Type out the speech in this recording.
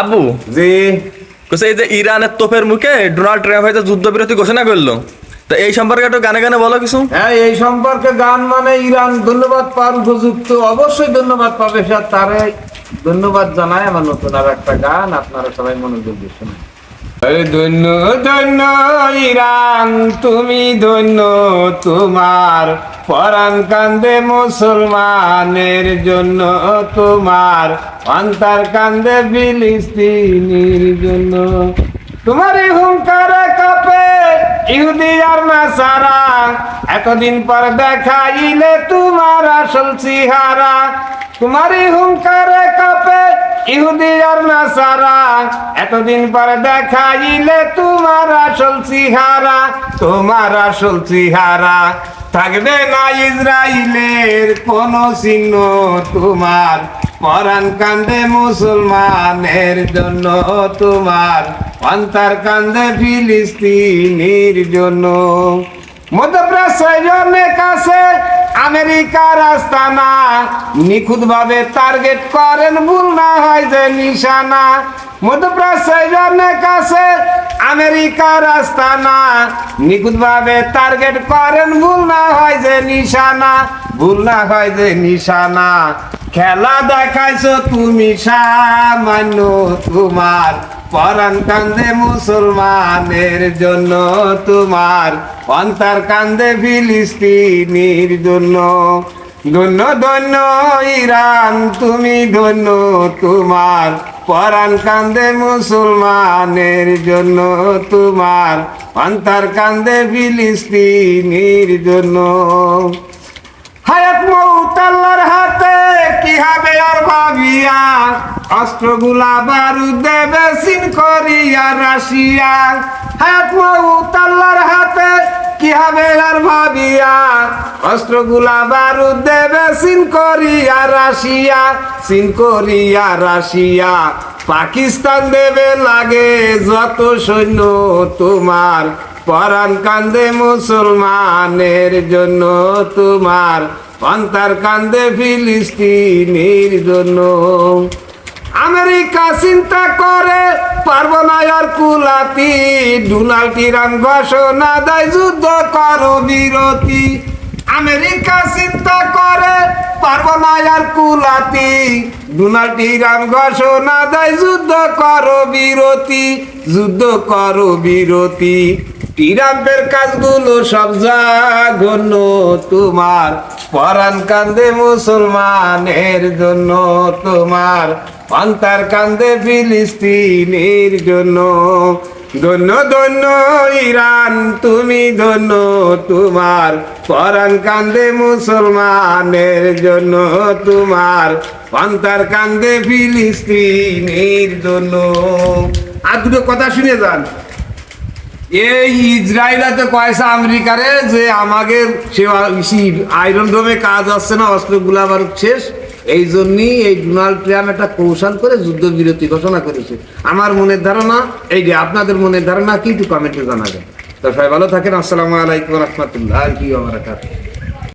আব্বু জি। কোসে এই যে ইরানের তোপের মুখে ডোনাল্ড ট্রাম্প হয়তো যুদ্ধবিরতি ঘোষণা করল। তো এই সম্পর্কে একটু গানে গানে বলো কিছু। হ্যাঁ এই সম্পর্কে গান মানে ইরান ধন্যবাদ পাওয়ার উপযুক্ত। অবশ্যই ধন্যবাদ পাবে স্যার তারে। ধন্যবাদ জানাই আমার নতুন আর একটা গান। আপনারা সবাই মনোযোগ দিয়ে শুনুন। ধন্য ধন্য ইরান, তুমি ধন্য তোমার। পরাণ কান্দে মুসলমানের জন্য তোমার। অন্তর কান্দে ফিলিস্তিনির জন্য। তোমারই হুঙ্কারে কাপে ইহুদি আর নাসারা, এতদিন পর দেখাইলে তোমার আসল চেহারা। তোমারই হুঙ্কারে কাপে ইহুদি আর নাসারা, এতদিন পর দেখাইলে তোমার আসল চেহারা তোমার আসল চেহারা থাকবে না ইসরায়েলের কোন চিহ্ন তোমার, পরাণ কান্দে মুসলমানের জন্য তোমার, অন্তর কান্দে ফিলিস্তিনির জন্য। মধ্যপ্রাচ্যের কাছে আমেরিকার আস্তানা নিখুঁত ভাবে টার্গেট করেন, ভুল না হয় যে নিশানা। মধ্যপ্রাচ্যের কাছে আমেরিকার আস্তানা নিখুঁত ভাবে টার্গেট করেন, ভুল না হয় যে নিশানা। ভুল না হয় যে নিশানা। খেলা দেখাইছো তুমি সামান্য তোমার পরাণ কান্দে মুসলমানের জন্য তোমার, অন্তর কান্দে ফিলিস্তিনির জন্য। ধন্য ধন্য, ইরান, তুমি ধন্য তোমার, পরাণ কান্দে মুসলমানের জন্য তোমার, অন্তর কান্দে ফিলিস্তিনির জন্য হায়াত মৌত আল্লাহর হাতে কি হবে আর ভাবিয়া অস্ত্রগুলা বারুদ দেবে সিন করিয়া রাশিয়া। হায়াত মৌত হাতে কি হবে আর ভাবিয়া? অস্ত্রগুলা বারুদ দেবে সিন করিয়া রাশিয়া, সিন করিয়া রাশিয়া। পাকিস্তান দেবে লাগে যত সৈন্য তোমার, পরাণ কান্দে মুসলমানের জন্য তোমার, অন্তর কান্দে ফিলিস্তিনির জন্য। আমেরিকা চিন্তা করে, পারব না আর কুলাতি। ডোনাল্ড ইরান ঘোষণা দেয়, যুদ্ধ করো বিরতি। আমেরিকা চিন্তা করে, পারব না আর কুলাতি। ডোনাল্ড ইরান ঘোষণা দেয়, যুদ্ধ করো বিরতি, যুদ্ধ করো বিরতি। ট্রাম্পের কাজগুলো সব জাগন্য তোমার পরাণ কান্দে মুসলমানের জন্য তোমার, অন্তর কান্দে ফিলিস্তিনের জন্য। ধন্য ধন্য, ইরান, তুমি ধন্য তোমার, পরাণ কান্দে মুসলমানের জন্য তোমার, অন্তর কান্দে ফিলিস্তিনের জন্য। আর দুটো কথা শুনে যান। এই ইসরায়েলাতে কয়েছে আমেরিকারে যে আমাকে সে আয়রন ডোমে কাজ আসছে না, অস্ত্রগুলো আবার শেষ। এই জন্যই এই ডোনাল্ড ট্রাম্প একটা কৌশল করে যুদ্ধবিরতি ঘোষণা করেছে। আমার মনের ধারণা, এই যে আপনাদের মনের ধারণা কি একটু জানা যায় তো সবাই ভালো থাকেন, আসসালামু আলাইকুম রহমতুল্লাহ কি আমার